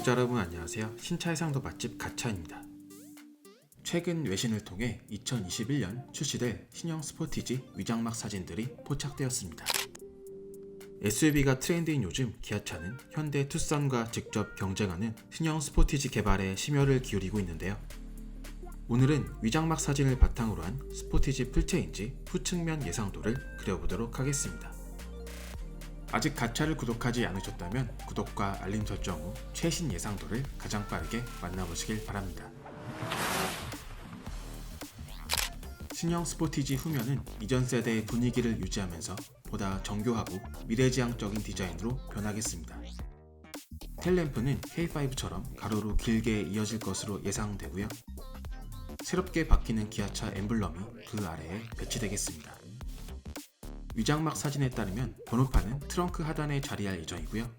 구독자 여러분 안녕하세요. 신차 해상도 맛집 가차입니다. 최근 외신을 통해 2021년 출시될 신형 스포티지 위장막 사진들이 포착되었습니다. SUV가 트렌드인 요즘 기아차는 현대 투싼과 직접 경쟁하는 신형 스포티지 개발에 심혈을 기울이고 있는데요. 오늘은 위장막 사진을 바탕으로 한 스포티지 풀체인지 후측면 예상도를 그려보도록 하겠습니다. 아직 가차를 구독하지 않으셨다면 구독과 알림 설정 후 최신 예상도를 가장 빠르게 만나보시길 바랍니다. 신형 스포티지 후면은 이전 세대의 분위기를 유지하면서 보다 정교하고 미래지향적인 디자인으로 변하겠습니다. 텔램프는 K5처럼 가로로 길게 이어질 것으로 예상되고요. 새롭게 바뀌는 기아차 엠블럼이 그 아래에 배치되겠습니다. 위장막 사진에 따르면 번호판은 트렁크 하단에 자리할 예정이고요.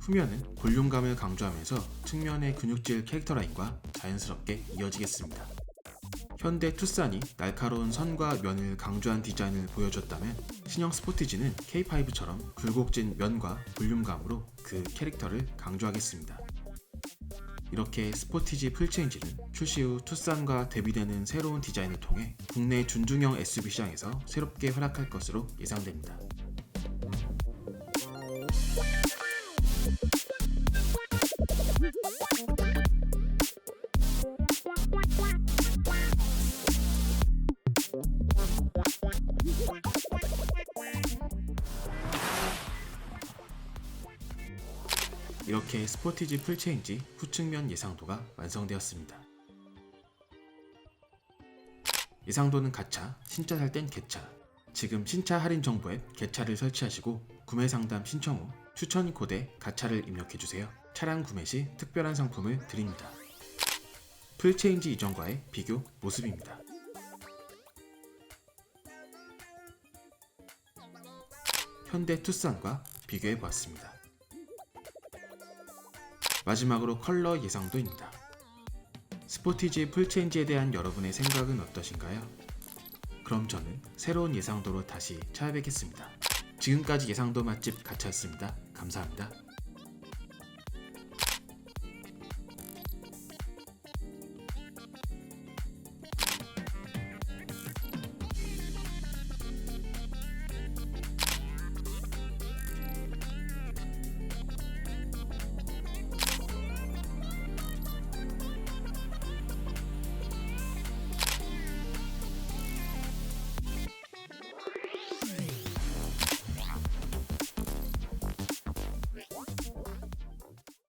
후면은 볼륨감을 강조하면서 측면의 근육질 캐릭터 라인과 자연스럽게 이어지겠습니다. 현대 투싼이 날카로운 선과 면을 강조한 디자인을 보여줬다면 신형 스포티지는 K5처럼 굴곡진 면과 볼륨감으로 그 캐릭터를 강조하겠습니다. 이렇게 스포티지 풀체인지는 출시 후 투싼과 대비되는 새로운 디자인을 통해 국내 준중형 SUV 시장에서 새롭게 활약할 것으로 예상됩니다. 이렇게 스포티지 풀체인지 후측면 예상도가 완성되었습니다. 예상도는 가차, 신차 살 땐 개차. 지금 신차 할인 정보 앱 개차를 설치하시고 구매 상담 신청 후 추천 코드에 가차를 입력해 주세요. 차량 구매 시 특별한 상품을 드립니다. 풀체인지 이전과의 비교 모습입니다. 현대 투싼과 비교해 보았습니다. 마지막으로 컬러 예상도입니다. 스포티지 풀체인지에 대한 여러분의 생각은 어떠신가요? 그럼 저는 새로운 예상도로 다시 찾아뵙겠습니다. 지금까지 예상도 맛집 가차였습니다. 감사합니다.